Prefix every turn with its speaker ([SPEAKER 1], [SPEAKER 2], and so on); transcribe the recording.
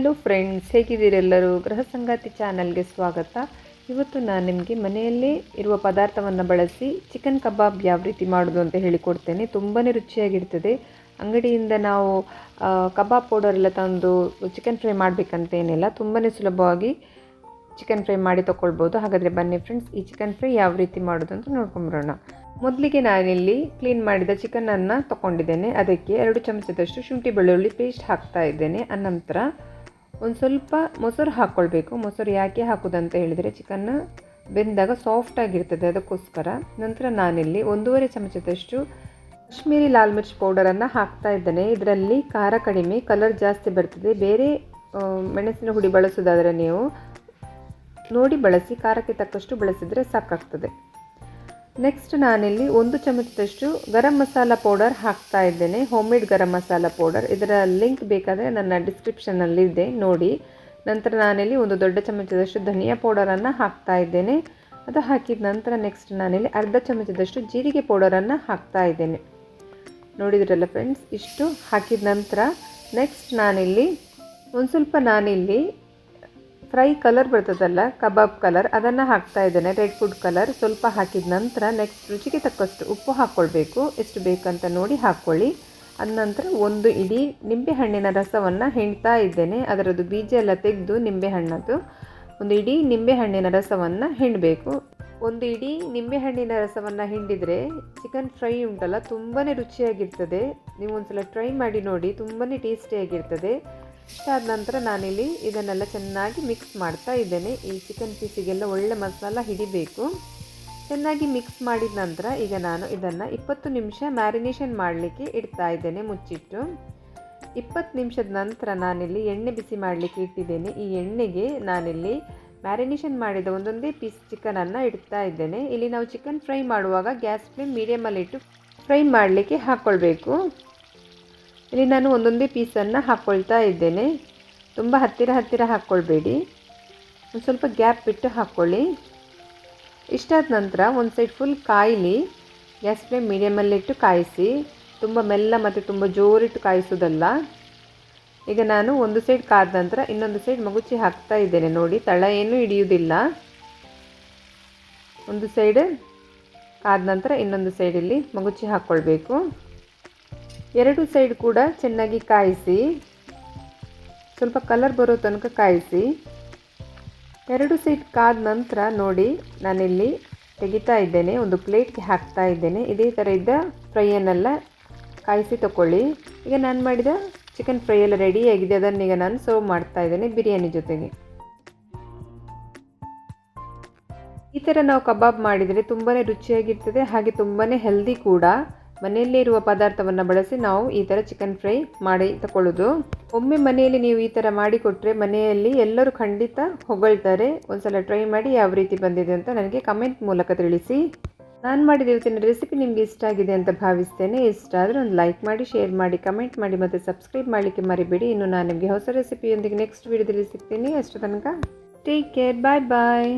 [SPEAKER 1] Hello friends ಹೇಗಿದ್ದೀರೆಲ್ಲರೂ ಗೃಹ ಸಂಗಾತಿ ಚಾನಲ್ಗೆ ಸ್ವಾಗತ. ಇವತ್ತು ನಾನು ನಿಮಗೆ ಮನೆಯಲ್ಲೇ ಇರುವ ಪದಾರ್ಥವನ್ನು ಬಳಸಿ ಚಿಕನ್ ಕಬಾಬ್ ಯಾವ ರೀತಿ ಮಾಡೋದು ಅಂತ ಹೇಳಿಕೊಡ್ತೇನೆ. ತುಂಬಾ ರುಚಿಯಾಗಿರ್ತದೆ. ಅಂಗಡಿಯಿಂದ ನಾವು ಕಬಾಬ್ ಪೌಡರ್ ಎಲ್ಲ ತಂದು ಚಿಕನ್ ಫ್ರೈ ಮಾಡಬೇಕಂತ ಏನಿಲ್ಲ. ತುಂಬಾ ಸುಲಭವಾಗಿ ಚಿಕನ್ ಫ್ರೈ ಮಾಡಿ ತೊಗೊಳ್ಬೋದು ಹಾಗಾದರೆ ಬನ್ನಿ ಫ್ರೆಂಡ್ಸ್, ಈ ಚಿಕನ್ ಫ್ರೈ ಯಾವ ರೀತಿ ಮಾಡೋದು ಅಂತ ನೋಡ್ಕೊಂಬರೋಣ. ಮೊದಲಿಗೆ ನಾನಿಲ್ಲಿ ಕ್ಲೀನ್ ಮಾಡಿದ ಚಿಕನನ್ನು ತೊಗೊಂಡಿದ್ದೇನೆ ಅದಕ್ಕೆ ಎರಡು ಚಮಚದಷ್ಟು ಶುಂಠಿ ಬೆಳ್ಳುಳ್ಳಿ ಪೇಸ್ಟ್ ಹಾಕ್ತಾ ಇದ್ದೇನೆ. ಅನಂತರ ಒಂದು ಸ್ವಲ್ಪ ಮೊಸರು ಹಾಕ್ಕೊಳ್ಬೇಕು ಮೊಸರು ಯಾಕೆ ಹಾಕೋದಂತ ಹೇಳಿದರೆ ಚಿಕನ್ನ ಬೆಂದಾಗ ಸಾಫ್ಟ್ ಆಗಿರ್ತದೆ ಅದಕ್ಕೋಸ್ಕರ. ನಂತರ ನಾನಿಲ್ಲಿ ಒಂದೂವರೆ ಚಮಚದಷ್ಟು ಕಾಶ್ಮೀರಿ ಲಾಲ್ ಮಿರ್ಚ್ ಪೌಡರನ್ನು ಹಾಕ್ತಾ ಇದ್ದೇನೆ. ಇದರಲ್ಲಿ ಖಾರ ಕಡಿಮೆ ಕಲರ್ ಜಾಸ್ತಿ ಬರ್ತದೆ. ಬೇರೆ ಮೆಣಸಿನ ಹುಡಿ ಬಳಸೋದಾದರೆ ನೀವು ನೋಡಿ ಬಳಸಿ, ಖಾರಕ್ಕೆ ತಕ್ಕಷ್ಟು ಬಳಸಿದರೆ ಸಾಕಾಗ್ತದೆ. ನೆಕ್ಸ್ಟ್ ನಾನಿಲ್ಲಿ ಒಂದು ಚಮಚದಷ್ಟು ಗರಂ ಮಸಾಲ ಪೌಡರ್ ಹಾಕ್ತಾ ಇದ್ದೇನೆ. ಹೋಮ್ಮೇಡ್ ಗರಂ ಮಸಾಲ ಪೌಡರ್ ಇದರ ಲಿಂಕ್ ಬೇಕಾದರೆ ನನ್ನ ಡಿಸ್ಕ್ರಿಪ್ಷನಲ್ಲಿ ಇದೆ, ನೋಡಿ. ನಂತರ ನಾನಿಲ್ಲಿ ಒಂದು ದೊಡ್ಡ ಚಮಚದಷ್ಟು ಧನಿಯಾ ಪೌಡರನ್ನು ಹಾಕ್ತಾ ಇದ್ದೇನೆ. ಅದು ಹಾಕಿದ ನಂತರ ನೆಕ್ಸ್ಟ್ ನಾನಿಲ್ಲಿ ಅರ್ಧ ಚಮಚದಷ್ಟು ಜೀರಿಗೆ ಪೌಡರನ್ನು ಹಾಕ್ತಾ ಇದ್ದೇನೆ. ನೋಡಿದ್ರಲ್ಲ ಫ್ರೆಂಡ್ಸ್ ಇಷ್ಟು ಹಾಕಿದ ನಂತರ ನೆಕ್ಸ್ಟ್ ನಾನಿಲ್ಲಿ ಒಂದು ಸ್ವಲ್ಪ ನಾನಿಲ್ಲಿ ಫ್ರೈ ಕಲರ್ ಬರ್ತದಲ್ಲ, ಕಬಾಬ್ ಕಲರ್, ಅದನ್ನು ಹಾಕ್ತಾ ಇದ್ದೇನೆ. ರೆಡ್ ಫುಡ್ ಕಲರ್ ಸ್ವಲ್ಪ ಹಾಕಿದ ನಂತರ ನೆಕ್ಸ್ಟ್ ರುಚಿಗೆ ತಕ್ಕಷ್ಟು ಉಪ್ಪು ಹಾಕ್ಕೊಳ್ಬೇಕು ಎಷ್ಟು ಬೇಕಂತ ನೋಡಿ ಹಾಕ್ಕೊಳ್ಳಿ ಅದ ನಂತರ ಒಂದು ಇಡೀ ನಿಂಬೆಹಣ್ಣಿನ ರಸವನ್ನು ಹೆಣ್ತಾ ಇದ್ದೇನೆ. ಅದರದ್ದು ಬೀಜ ಎಲ್ಲ ತೆಗೆದು ನಿಂಬೆಹಣ್ಣದು ಒಂದು ಇಡೀ ನಿಂಬೆಹಣ್ಣಿನ ರಸವನ್ನು ಹಿಂಡಬೇಕು. ಒಂದು ಇಡೀ ನಿಂಬೆಹಣ್ಣಿನ ರಸವನ್ನು ಹಿಂಡಿದರೆ ಚಿಕನ್ ಫ್ರೈ ಉಂಟಲ್ಲ ತುಂಬಾ ರುಚಿಯಾಗಿರ್ತದೆ. ನೀವು ಒಂದ್ಸಲ ಟ್ರೈ ಮಾಡಿ ನೋಡಿ ತುಂಬಾ ಟೇಸ್ಟಿಯಾಗಿರ್ತದೆ ಇಷ್ಟಾದ ನಂತರ ನಾನಿಲ್ಲಿ ಇದನ್ನೆಲ್ಲ ಚೆನ್ನಾಗಿ ಮಿಕ್ಸ್ ಮಾಡ್ತಾ ಇದ್ದೇನೆ. ಈ ಚಿಕನ್ ಪೀಸಿಗೆಲ್ಲ ಒಳ್ಳೆ ಮಸಾಲ ಹಿಡಿಬೇಕು. ಚೆನ್ನಾಗಿ ಮಿಕ್ಸ್ ಮಾಡಿದ ನಂತರ ಈಗ ನಾನು ಇದನ್ನು ಇಪ್ಪತ್ತು ನಿಮಿಷ ಮ್ಯಾರಿನೇಷನ್ ಮಾಡಲಿಕ್ಕೆ ಇಡ್ತಾ ಇದ್ದೇನೆ ಮುಚ್ಚಿಟ್ಟು. ಇಪ್ಪತ್ತು ನಿಮಿಷದ ನಂತರ ನಾನಿಲ್ಲಿ ಎಣ್ಣೆ ಬಿಸಿ ಮಾಡಲಿಕ್ಕೆ ಇಟ್ಟಿದ್ದೇನೆ. ಈ ಎಣ್ಣೆಗೆ ನಾನಿಲ್ಲಿ ಮ್ಯಾರಿನೇಷನ್ ಮಾಡಿದ ಒಂದೊಂದೇ ಪೀಸ್ ಚಿಕನನ್ನು ಇಡ್ತಾ ಇದ್ದೇನೆ. ಇಲ್ಲಿ ನಾವು ಚಿಕನ್ ಫ್ರೈ ಮಾಡುವಾಗ ಗ್ಯಾಸ್ ಫ್ಲೇಮ್ ಮೀಡಿಯಮಲ್ಲಿಟ್ಟು ಫ್ರೈ ಮಾಡಲಿಕ್ಕೆ ಹಾಕ್ಕೊಳ್ಬೇಕು ಇಲ್ಲಿ ನಾನು ಒಂದೊಂದೇ ಪೀಸನ್ನು ಹಾಕ್ಕೊಳ್ತಾ ಇದ್ದೇನೆ. ತುಂಬ ಹತ್ತಿರ ಹತ್ತಿರ ಹಾಕ್ಕೊಳ್ಬೇಡಿ ಒಂದು ಸ್ವಲ್ಪ ಗ್ಯಾಪ್ ಬಿಟ್ಟು ಹಾಕ್ಕೊಳ್ಳಿ ಇಷ್ಟಾದ ನಂತರ ಒಂದು ಸೈಡ್ ಫುಲ್ ಕಾಯಿಲಿ, ಗ್ಯಾಸ್ ಫ್ಲೇಮ್ ಮೀಡಿಯಮಲ್ಲಿಟ್ಟು ಕಾಯಿಸಿ, ತುಂಬ ಮೆಲ್ಲ ಮತ್ತು ತುಂಬ ಜೋರಿಟ್ಟು ಕಾಯಿಸೋದಲ್ಲ. ಈಗ ನಾನು ಒಂದು ಸೈಡ್ ಕಾದ ನಂತರ ಇನ್ನೊಂದು ಸೈಡ್ ಮಗುಚಿ ಹಾಕ್ತಾ ಇದ್ದೇನೆ ನೋಡಿ, ತಳ ಏನೂ ಹಿಡಿಯುವುದಿಲ್ಲ. ಒಂದು ಸೈಡ್ ಕಾದ ನಂತರ ಇನ್ನೊಂದು ಸೈಡಲ್ಲಿ ಮಗುಚಿ ಹಾಕ್ಕೊಳ್ಬೇಕು ಎರಡು ಸೈಡ್ ಕೂಡ ಚೆನ್ನಾಗಿ ಕಾಯಿಸಿ, ಸ್ವಲ್ಪ ಕಲರ್ ಬರೋ ತನಕ ಕಾಯಿಸಿ, ಎರಡು ಸೈಡ್ ಕಾದ ನಂತರ ನೋಡಿ ನಾನಿಲ್ಲಿ ತೆಗಿತಾ ಇದ್ದೇನೆ, ಒಂದು ಪ್ಲೇಟ್ಗೆ ಹಾಕ್ತಾ ಇದ್ದೇನೆ. ಇದೇ ಥರ ಇದ್ದ ಫ್ರೈಯನ್ನೆಲ್ಲ ಕಾಯಿಸಿ ತಗೊಳ್ಳಿ ಈಗ ನಾನು ಮಾಡಿದ ಚಿಕನ್ ಫ್ರೈ ಎಲ್ಲ ರೆಡಿಯಾಗಿದೆ ಅದನ್ನೀಗ ನಾನು ಸರ್ವ್ ಮಾಡ್ತಾ ಇದ್ದೇನೆ ಬಿರಿಯಾನಿ ಜೊತೆಗೆ. ಈ ಥರ ನಾವು ಕಬಾಬ್ ಮಾಡಿದರೆ ತುಂಬಾ ರುಚಿಯಾಗಿರ್ತದೆ, ಹಾಗೆ ತುಂಬಾ ಹೆಲ್ದಿ ಕೂಡ. ಮನೆಯಲ್ಲೇ ಇರುವ ಪದಾರ್ಥವನ್ನು ಬಳಸಿ ನಾವು ಈ ಥರ ಚಿಕನ್ ಫ್ರೈ ಮಾಡಿ ತಗೊಳ್ಳೋದು ಒಮ್ಮೆ ಮನೆಯಲ್ಲಿ ನೀವು ಈ ಥರ ಮಾಡಿಕೊಟ್ರೆ ಮನೆಯಲ್ಲಿ ಎಲ್ಲರೂ ಖಂಡಿತ ಹೊಗಳ್ತಾರೆ. ಒಂದ್ಸಲ ಟ್ರೈ ಮಾಡಿ ಯಾವ ರೀತಿ ಬಂದಿದೆ ಅಂತ ನನಗೆ ಕಮೆಂಟ್ ಮೂಲಕ ತಿಳಿಸಿ. ನಾನು ಮಾಡಿದ ಇವತ್ತಿನ ರೆಸಿಪಿ ನಿಮಗೆ ಇಷ್ಟ ಆಗಿದೆ ಅಂತ ಭಾವಿಸ್ತೇನೆ. ಇಷ್ಟ ಆದರೆ ಒಂದು ಲೈಕ್ ಮಾಡಿ ಶೇರ್ ಮಾಡಿ ಕಮೆಂಟ್ ಮಾಡಿ ಮತ್ತು ಸಬ್ಸ್ಕ್ರೈಬ್ ಮಾಡಲಿಕ್ಕೆ ಮರಿಬೇಡಿ. ಇನ್ನು ನಾನು ನಿಮಗೆ ಹೊಸ ರೆಸಿಪಿಯೊಂದಿಗೆ ನೆಕ್ಸ್ಟ್ ವೀಡಿಯೋದಲ್ಲಿ ಸಿಗ್ತೀನಿ. ಅಷ್ಟು ತನಕ ಟೇಕ್ ಕೇರ್ ಬಾಯ್ ಬಾಯ್